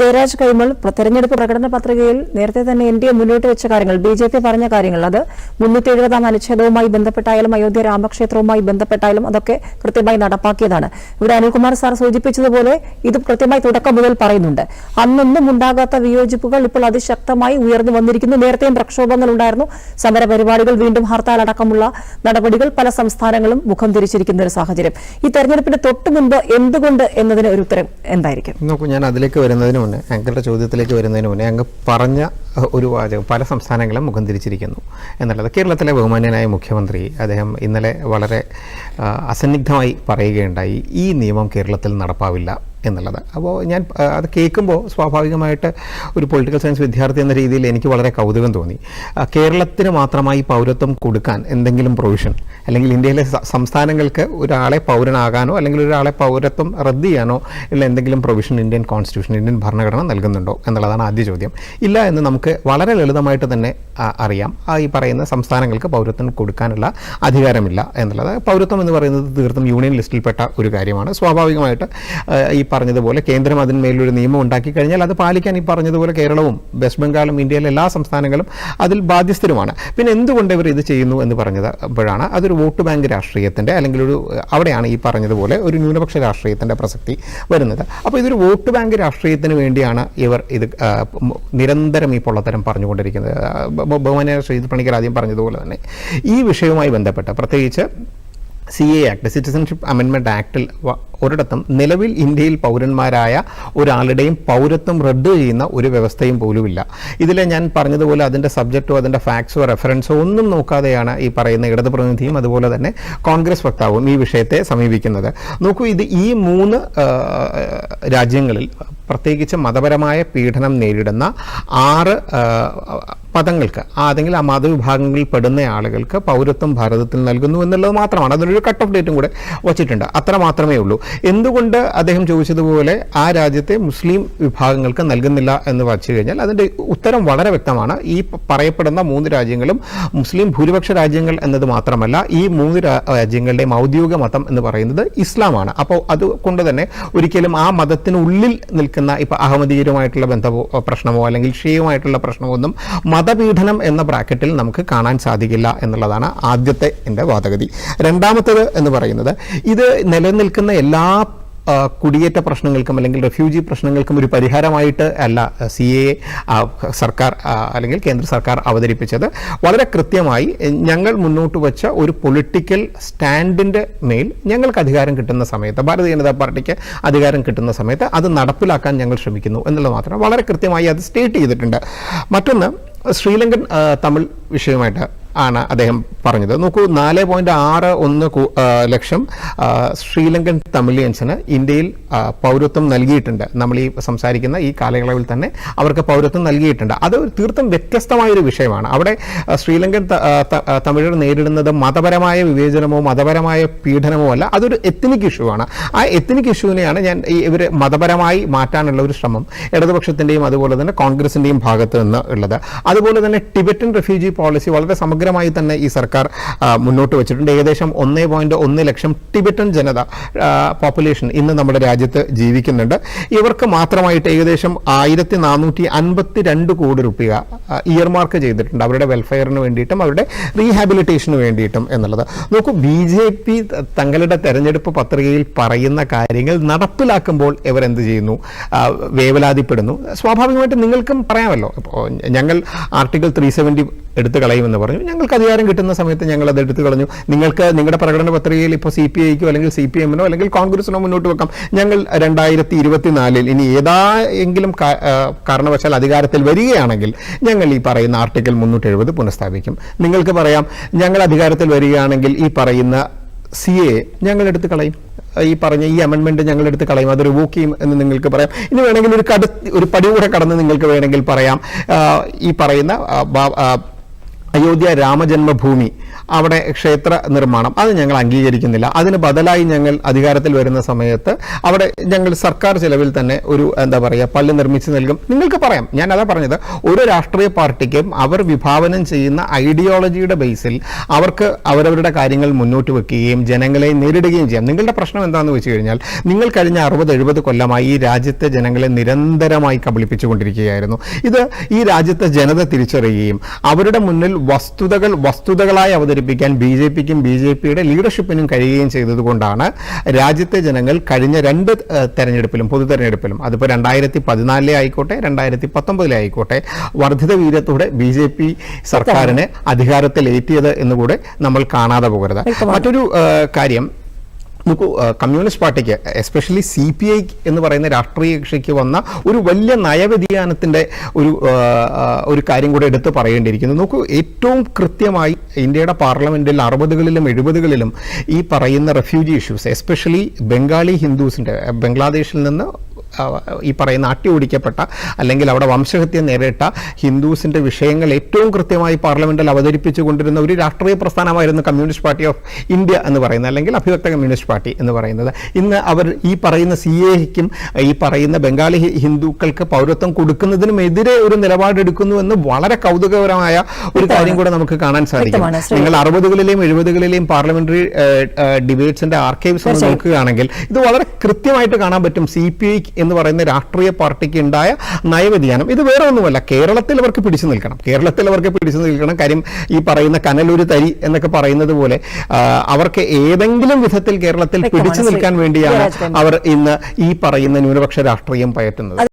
ജയരാജ് കൈമൾ തെരഞ്ഞെടുപ്പ് പ്രകടന പത്രികയിൽ നേരത്തെ തന്നെ എൻ ഡി എ മുന്നോട്ട് വെച്ച കാര്യങ്ങൾ ബി ജെ പി പറഞ്ഞ കാര്യങ്ങൾ അത് മുന്നൂറ്റി എഴുപതാം അനുച്ഛേദവുമായി ബന്ധപ്പെട്ടായാലും അയോധ്യ രാമക്ഷേത്രവുമായി ബന്ധപ്പെട്ടായാലും അതൊക്കെ കൃത്യമായി നടപ്പാക്കിയതാണ്. ഇവിടെ അനിൽകുമാർ സാർ സൂചിപ്പിച്ചതുപോലെ ഇത് കൃത്യമായി തുടക്കം മുതൽ പറയുന്നുണ്ട്. അന്നൊന്നും ഉണ്ടാകാത്ത വിയോജിപ്പുകൾ ഇപ്പോൾ അതിശക്തമായി ഉയർന്നു വന്നിരിക്കുന്നു. നേരത്തെയും പ്രക്ഷോഭങ്ങൾ ഉണ്ടായിരുന്നു. സമര പരിപാടികൾ വീണ്ടും ഹർത്താൽ അടക്കമുള്ള നടപടികൾ പല സംസ്ഥാനങ്ങളും മുഖം തിരിച്ചിരിക്കുന്ന ഒരു സാഹചര്യം. ഈ തെരഞ്ഞെടുപ്പിന് തൊട്ടു മുൻപ് എന്തുകൊണ്ട് എന്നതിന് ഒരു ഉത്തരം എന്തായിരിക്കും? നോക്കൂ ഞാൻ അതിലേക്ക് വരുന്നതിന് മുന്നേ അങ്കിളുടെ ചോദ്യത്തിലേക്ക് വരുന്നതിന് മുന്നേ അങ്ങ് പറഞ്ഞ ഒരു വാചകം പല സംസ്ഥാനങ്ങളും മുഖം തിരിച്ചിരിക്കുന്നു. എന്നുള്ളത് കേരളത്തിലെ ബഹുമാന്യനായ മുഖ്യമന്ത്രി അദ്ദേഹം ഇന്നലെ വളരെ അസന്നിഗ്ധമായി പറയുകയുണ്ടായി ഈ നിയമം കേരളത്തിൽ നടപ്പാവില്ല. എന്നുള്ളത്. അപ്പോൾ ഞാൻ അത് കേൾക്കുമ്പോൾ സ്വാഭാവികമായിട്ട് ഒരു പൊളിറ്റിക്കൽ സയൻസ് വിദ്യാർത്ഥി എന്ന രീതിയിൽ എനിക്ക് വളരെ കൗതുകം തോന്നി. കേരളത്തിന് മാത്രമായി പൗരത്വം കൊടുക്കാൻ എന്തെങ്കിലും പ്രൊവിഷൻ അല്ലെങ്കിൽ ഇന്ത്യയിലെ സംസ്ഥാനങ്ങൾക്ക് ഒരാളെ പൗരനാകാനോ അല്ലെങ്കിൽ ഒരാളെ പൗരത്വം റദ്ദ് ചെയ്യാനോ ഉള്ള എന്തെങ്കിലും പ്രൊവിഷൻ ഇന്ത്യൻ കോൺസ്റ്റിറ്റ്യൂഷൻ ഇന്ത്യൻ ഭരണഘടന നൽകുന്നുണ്ടോ എന്നുള്ളതാണ് ആദ്യ ചോദ്യം. ഇല്ല എന്ന് നമുക്ക് വളരെ ലളിതമായിട്ട് തന്നെ അറിയാം. ആ ഈ പറയുന്ന സംസ്ഥാനങ്ങൾക്ക് പൗരത്വം കൊടുക്കാനുള്ള അധികാരമില്ല എന്നുള്ളത്. പൗരത്വം എന്ന് പറയുന്നത് തീർത്തും യൂണിയൻ ലിസ്റ്റിൽപ്പെട്ട ഒരു കാര്യമാണ്. സ്വാഭാവികമായിട്ട് ഈ പറഞ്ഞതുപോലെ കേന്ദ്രം അതിന്മേലൊരു നിയമം ഉണ്ടാക്കി കഴിഞ്ഞാൽ അത് പാലിക്കാൻ ഈ പറഞ്ഞതുപോലെ കേരളവും വെസ്റ്റ് ബംഗാളും ഇന്ത്യയിലെ എല്ലാ സംസ്ഥാനങ്ങളും അതിൽ ബാധ്യസ്ഥരുമാണ്. പിന്നെ എന്തുകൊണ്ട് ഇവർ ഇത് ചെയ്യുന്നു എന്ന് പറഞ്ഞത് അപ്പോഴാണ് അതൊരു വോട്ട് ബാങ്ക് രാഷ്ട്രീയത്തിന്റെ അല്ലെങ്കിൽ ഒരു അവിടെയാണ് ഈ പറഞ്ഞതുപോലെ ഒരു ന്യൂനപക്ഷ രാഷ്ട്രീയത്തിന്റെ പ്രസക്തി വരുന്നത്. അപ്പോൾ ഇതൊരു വോട്ട് ബാങ്ക് രാഷ്ട്രീയത്തിന് വേണ്ടിയാണ് ഇവർ ഇത് നിരന്തരം ഈ പൊള്ളത്തരം പറഞ്ഞുകൊണ്ടിരിക്കുന്നത്. ബഹുമാന ശ്രീ പണിക്കർ ആദ്യം പറഞ്ഞതുപോലെ തന്നെ ഈ വിഷയവുമായി ബന്ധപ്പെട്ട് പ്രത്യേകിച്ച് സി എ ആക്ട് സിറ്റിസൺഷിപ്പ് അമെൻമെന്റ് ആക്ടിൽ ഒരിടത്തും നിലവിൽ ഇന്ത്യയിൽ പൗരന്മാരായ ഒരാളുടെയും പൗരത്വം റദ്ദ് ചെയ്യുന്ന ഒരു വ്യവസ്ഥയും പോലുമില്ല. ഇതിൽ ഞാൻ പറഞ്ഞതുപോലെ അതിന്റെ സബ്ജക്റ്റോ അതിന്റെ ഫാക്ട്സോ റെഫറൻസോ ഒന്നും നോക്കാതെയാണ് ഈ പറയുന്ന ഇടത് പ്രതിനിധിയും അതുപോലെ തന്നെ കോൺഗ്രസ് വക്താവും ഈ വിഷയത്തെ സമീപിക്കുന്നത്. നോക്കൂ ഇത് ഈ മൂന്ന് രാജ്യങ്ങളിൽ പ്രത്യേകിച്ച് മതപരമായ പീഡനം നേരിടുന്ന ആറ് ആ, പദങ്ങൾക്ക് ആ മതവിഭാഗങ്ങളിൽ പെടുന്ന ആളുകൾക്ക് പൗരത്വം ഭാരതത്തിൽ നൽകുന്നു എന്നുള്ളത് മാത്രമാണ്. അതിനൊരു കട്ട് ഓഫ് ഡേറ്റും കൂടെ വച്ചിട്ടുണ്ട്. അത്ര മാത്രമേ ഉള്ളൂ. എന്തുകൊണ്ട് അദ്ദേഹം ചോദിച്ചതുപോലെ ആ രാജ്യത്തെ മുസ്ലിം വിഭാഗങ്ങൾക്ക് നൽകുന്നില്ല എന്ന് വച്ചു കഴിഞ്ഞാൽ അതിന്റെ ഉത്തരം വളരെ വ്യക്തമാണ്. ഈ പറയപ്പെടുന്ന മൂന്ന് രാജ്യങ്ങളും മുസ്ലിം ഭൂരിപക്ഷ രാജ്യങ്ങൾ എന്നത് മാത്രമല്ല ഈ മൂന്ന് രാജ്യങ്ങളുടെ രാജ്യങ്ങളുടെയും ഔദ്യോഗിക മതം എന്ന് പറയുന്നത് ഇസ്ലാമാണ്. അപ്പോൾ അതുകൊണ്ട് തന്നെ ഒരിക്കലും ആ മതത്തിനുള്ളിൽ നിൽക്കുന്ന ഇപ്പോൾ അഹമ്മദീയരുമായിട്ടുള്ള ബന്ധമോ പ്രശ്നമോ അല്ലെങ്കിൽ ഷീയുമായിട്ടുള്ള പ്രശ്നമോ ഒന്നും മതപീഡനം എന്ന ബ്രാക്കറ്റിൽ നമുക്ക് കാണാൻ സാധിക്കില്ല എന്നുള്ളതാണ് ആദ്യത്തെ എന്റെ വാദഗതി. രണ്ടാമത്തേത് എന്ന് പറയുന്നത് ഇത് നിലനിൽക്കുന്ന എല്ലാ കുടിയേറ്റ പ്രശ്നങ്ങൾക്കും അല്ലെങ്കിൽ റെഫ്യൂജി പ്രശ്നങ്ങൾക്കും ഒരു പരിഹാരമായിട്ട് അല്ല സി എ സർക്കാർ അല്ലെങ്കിൽ കേന്ദ്ര സർക്കാർ അവതരിപ്പിച്ചത്. വളരെ കൃത്യമായി ഞങ്ങൾ മുന്നോട്ട് വച്ച ഒരു പൊളിറ്റിക്കൽ സ്റ്റാൻഡിന്റെ മേൽ ഞങ്ങൾക്ക് അധികാരം കിട്ടുന്ന സമയത്ത് ഭാരതീയ ജനതാ പാർട്ടിക്ക് അധികാരം കിട്ടുന്ന സമയത്ത് അത് നടപ്പിലാക്കാൻ ഞങ്ങൾ ശ്രമിക്കുന്നു എന്നുള്ളത് മാത്രം വളരെ കൃത്യമായി അത് സ്റ്റേറ്റ് ചെയ്തിട്ടുണ്ട്. മറ്റൊന്ന് ശ്രീലങ്കൻ തമിഴ് വിഷയമായിട്ട് ആണ് അദ്ദേഹം പറഞ്ഞത്. നോക്കൂ നാല് പോയിന്റ് ആറ് ഒന്ന് ലക്ഷം ശ്രീലങ്കൻ തമിഴിയൻസിന് ഇന്ത്യയിൽ പൗരത്വം നൽകിയിട്ടുണ്ട്. നമ്മൾ ഈ സംസാരിക്കുന്ന ഈ കാലയളവിൽ തന്നെ അവർക്ക് പൗരത്വം നൽകിയിട്ടുണ്ട്. അത് തീർത്തും വ്യത്യസ്തമായൊരു വിഷയമാണ്. അവിടെ ശ്രീലങ്കൻ തമിഴർ നേരിടുന്നത് മതപരമായ വിവേചനമോ മതപരമായ പീഡനമോ അല്ല. അതൊരു എത്നിക് ഇഷ്യൂ ആണ്. ആ എത്നിക് ഇഷ്യൂവിനെയാണ് ഞാൻ ഇവർ മതപരമായി മാറ്റാനുള്ള ഒരു ശ്രമം ഇടതുപക്ഷത്തിന്റെയും അതുപോലെ തന്നെ കോൺഗ്രസിന്റെയും ഭാഗത്ത് നിന്ന് ഉള്ളത്. അതുപോലെ തന്നെ ടിബറ്റൻ റെഫ്യൂജി പോളിസി വളരെ സമഗ്രമായി തന്നെ ഈ സർക്കാർ മുന്നോട്ട് വെച്ചിട്ടുണ്ട്. ഏകദേശം ഒന്നേ പോയിന്റ് ഒന്ന് ലക്ഷം ടിബറ്റൻ ജനത പോപ്പുലേഷൻ ഇന്ന് നമ്മുടെ രാജ്യത്ത് ജീവിക്കുന്നുണ്ട്. ഇവർക്ക് മാത്രമായിട്ട് ഏകദേശം ആയിരത്തി നാനൂറ്റി അൻപത്തി രണ്ട് കോടി രൂപ ഇയർ മാർക്ക് ചെയ്തിട്ടുണ്ട്. അവരുടെ വെൽഫെയറിന് വേണ്ടിയിട്ടും അവരുടെ റീഹാബിലിറ്റേഷന് വേണ്ടിയിട്ടും എന്നുള്ളത്. നോക്കൂ ബി ജെ പി തങ്ങളുടെ തെരഞ്ഞെടുപ്പ് പത്രികയിൽ പറയുന്ന കാര്യങ്ങൾ നടപ്പിലാക്കുമ്പോൾ ഇവർ എന്ത് ചെയ്യുന്നു വേവലാതിപ്പെടുന്നു. സ്വാഭാവികമായിട്ടും നിങ്ങൾക്കും പറയാമല്ലോ. ഞങ്ങൾ ആർട്ടിക്കിൾ ത്രീ സെവന്റി എടുത്തു കളയുമെന്ന് പറഞ്ഞു. ഞങ്ങൾക്ക് അധികാരം കിട്ടുന്ന സമയത്ത് ഞങ്ങൾ അത് എടുത്തു കളഞ്ഞു. നിങ്ങൾക്ക് നിങ്ങളുടെ പ്രകടന പത്രികയിൽ ഇപ്പോൾ സി പി ഐക്കോ അല്ലെങ്കിൽ സി പി എമ്മിനോ അല്ലെങ്കിൽ കോൺഗ്രസിനോ മുന്നോട്ട് വെക്കാം. ഞങ്ങൾ രണ്ടായിരത്തി ഇരുപത്തിനാലിൽ ഇനി ഏതായെങ്കിലും കാരണവശാൽ അധികാരത്തിൽ വരികയാണെങ്കിൽ ഞങ്ങൾ ഈ പറയുന്ന ആർട്ടിക്കിൾ മുന്നൂറ്റി എഴുപത് പുനഃസ്ഥാപിക്കും. നിങ്ങൾക്ക് പറയാം ഞങ്ങൾ അധികാരത്തിൽ വരികയാണെങ്കിൽ ഈ പറയുന്ന സി എ ഞങ്ങൾ എടുത്ത് കളയും. ഈ പറഞ്ഞ ഈ അമെൻമെന്റ് ഞങ്ങൾ എടുത്ത് കളയും. അത് റിവോക്ക് ചെയ്യും എന്ന് നിങ്ങൾക്ക് പറയാം. ഇനി വേണമെങ്കിൽ ഒരു കട ഒരു പടി കൂടെ കടന്ന് നിങ്ങൾക്ക് വേണമെങ്കിൽ പറയാം. ഈ പറയുന്ന അയോധ്യ രാമജന്മഭൂമി അവിടെ ക്ഷേത്ര നിർമ്മാണം. അത് ഞങ്ങൾ അംഗീകരിക്കുന്നില്ല. അതിന് ബദലായി ഞങ്ങൾ അധികാരത്തിൽ വരുന്ന സമയത്ത് അവിടെ ഞങ്ങൾ സർക്കാർ ചെലവിൽ തന്നെ ഒരു എന്താ പറയുക പള്ളി നിർമ്മിച്ച് നൽകും. നിങ്ങൾക്ക് പറയാം. ഞാൻ അതാ പറഞ്ഞത്. ഒരു രാഷ്ട്രീയ പാർട്ടിക്കും അവർ വിഭാവനം ചെയ്യുന്ന ഐഡിയോളജിയുടെ ബേസിൽ അവർക്ക് അവരവരുടെ കാര്യങ്ങൾ മുന്നോട്ട് വെക്കുകയും ജനങ്ങളെ നേരിടുകയും ചെയ്യാം. നിങ്ങളുടെ പ്രശ്നം എന്താണെന്ന് വെച്ച് കഴിഞ്ഞാൽ നിങ്ങൾ കഴിഞ്ഞ അറുപത് എഴുപത് കൊല്ലമായി ഈ രാജ്യത്തെ ജനങ്ങളെ നിരന്തരമായി കബളിപ്പിച്ചുകൊണ്ടിരിക്കുകയായിരുന്നു. ഇത് ഈ രാജ്യത്തെ ജനത തിരിച്ചറിയുകയും അവരുടെ മുന്നിൽ വസ്തുതകൾ വസ്തുതകളായി അവതരിപ്പിക്കാൻ ബി ജെ പിക്കും ബി ജെ പിയുടെ ലീഡർഷിപ്പിനും കഴിയുകയും ചെയ്തതുകൊണ്ടാണ് രാജ്യത്തെ ജനങ്ങൾ കഴിഞ്ഞ രണ്ട് തെരഞ്ഞെടുപ്പിലും പൊതു തെരഞ്ഞെടുപ്പിലും അതിപ്പോൾ രണ്ടായിരത്തി പതിനാലിലെ ആയിക്കോട്ടെ രണ്ടായിരത്തി പത്തൊമ്പതിലെ ആയിക്കോട്ടെ വർദ്ധിത വീര്യത്തോടെ ബി ജെ പി സർക്കാരിനെ അധികാരത്തിലേറ്റിയത് എന്നുകൂടെ നമ്മൾ കാണാതെ പോകരുത്. മറ്റൊരു കാര്യം നോക്കൂ കമ്മ്യൂണിസ്റ്റ് പാർട്ടിക്ക് എസ്പെഷ്യലി സി പി ഐ എന്ന് പറയുന്ന രാഷ്ട്രീയ കക്ഷിക്ക് വന്ന ഒരു വലിയ നയവ്യതിയാനത്തിന്റെ ഒരു ഒരു കാര്യം കൂടെ എടുത്ത് പറയേണ്ടിയിരിക്കുന്നു. നോക്കൂ ഏറ്റവും കൃത്യമായി ഇന്ത്യയുടെ പാർലമെന്റിൽ അറുപതുകളിലും എഴുപതുകളിലും ഈ പറയുന്ന റെഫ്യൂജി ഇഷ്യൂസ് എസ്പെഷ്യലി ബംഗാളി ഹിന്ദുസിന്റെ ബംഗ്ലാദേശിൽ നിന്ന് ഈ പറയുന്ന അട്ടി ഓടിക്കപ്പെട്ട അല്ലെങ്കിൽ അവിടെ വംശഹത്യ നേരിട്ട ഹിന്ദുസിന്റെ വിഷയങ്ങൾ ഏറ്റവും കൃത്യമായി പാർലമെന്റിൽ അവതരിപ്പിച്ചു കൊണ്ടിരുന്ന ഒരു രാഷ്ട്രീയ പ്രസ്ഥാനമായിരുന്നു കമ്മ്യൂണിസ്റ്റ് പാർട്ടി ഓഫ് ഇന്ത്യ എന്ന് പറയുന്നത് അല്ലെങ്കിൽ അഭിവക്ത കമ്മ്യൂണിസ്റ്റ് പാർട്ടി എന്ന് പറയുന്നത്. ഇന്ന് അവർ ഈ പറയുന്ന സി എക്കും ഈ പറയുന്ന ബംഗാളി ഹിന്ദുക്കൾക്ക് പൗരത്വം കൊടുക്കുന്നതിനുമെതിരെ ഒരു നിലപാടെടുക്കുന്നു എന്ന് വളരെ കൗതുകപരമായ ഒരു കാര്യം കൂടെ നമുക്ക് കാണാൻ സാധിക്കും. നിങ്ങൾ അറുപതുകളിലെയും എഴുപതുകളിലെയും പാർലമെന്ററി ഡിബേറ്റ്സിന്റെ ആർക്കൈവ്സ് നോക്കുകയാണെങ്കിൽ ഇത് വളരെ കൃത്യമായിട്ട് കാണാൻ പറ്റും. സി പി ഐ എന്ന് പറയുന്ന രാഷ്ട്രീയ പാർട്ടിക്ക് ഉണ്ടായ നയവ്യതിയാനം. ഇത് വേറെ ഒന്നുമല്ല. കേരളത്തിൽ അവർക്ക് പിടിച്ചു നിൽക്കണം. കേരളത്തിൽ അവർക്ക് പിടിച്ചു നിൽക്കണം. കാര്യം ഈ പറയുന്ന കനലൊരു തരി എന്നൊക്കെ പറയുന്നത് പോലെ അവർക്ക് ഏതെങ്കിലും വിധത്തിൽ കേരളത്തിൽ പിടിച്ചു നിൽക്കാൻ വേണ്ടിയാണ് അവർ ഇന്ന് ഈ പറയുന്ന ന്യൂനപക്ഷ രാഷ്ട്രീയം പയറ്റുന്നത്.